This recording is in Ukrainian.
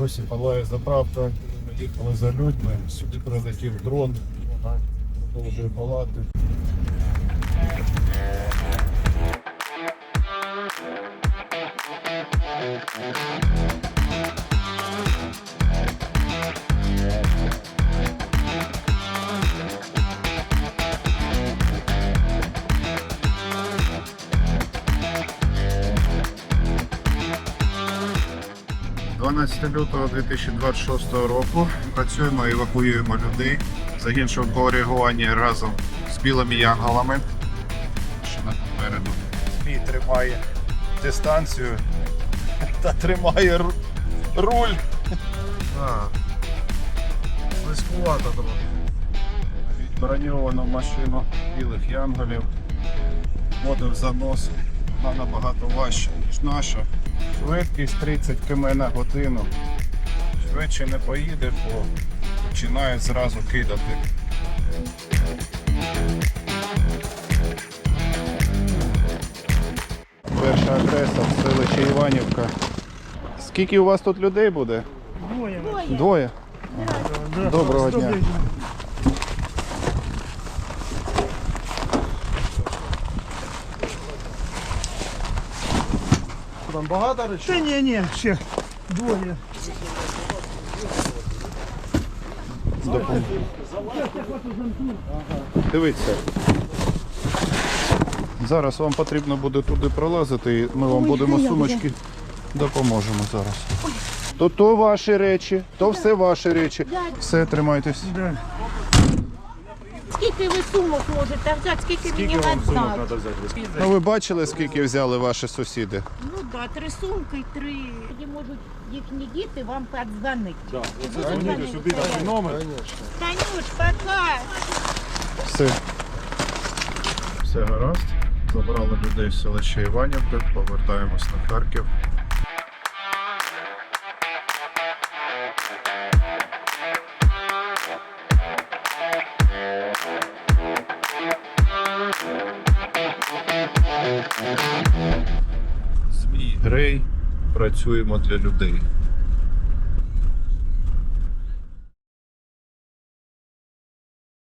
Досі палає заправка. Ми їхали за людьми. Сюди прилетів дрон. Продовжує палати. – 12 лютого 2026 року працюємо і евакуюємо людей. Загін швидкого реагування разом з білими янголами. Що на попереду. Змій тримає дистанцію та тримає ру- руль. Слизькувато трохи. Броньовану машину білих янголів. Вводив занос. Вона набагато важча, ніж наша. Швидкість 30 км на годину. Швидше не поїде, бо починає зразу кидати. Перша адреса в селище Іванівка. Скільки у вас тут людей буде? Двоє. Двоє. Доброго дня. Там багато речей? Та ні, ні, ще двоє. Дивіться. Зараз вам потрібно буде туди пролазити, і ми вам будемо сумочки допоможемо зараз. То то ваші речі, то все ваші речі. Все, тримайтесь. Да. Скільки ви сумок можете взяти, скільки, мені надати? Ну ви бачили, скільки взяли ваші сусіди? Ну да, три сумки, й три. Тоді можуть їхні діти вам подзвонити. Да. сюди дати номер. Танюш, пока. Все. Все гаразд. Забрали людей в селище Іванівка, повертаємось на Харків. Змій Грей. Працюємо для людей.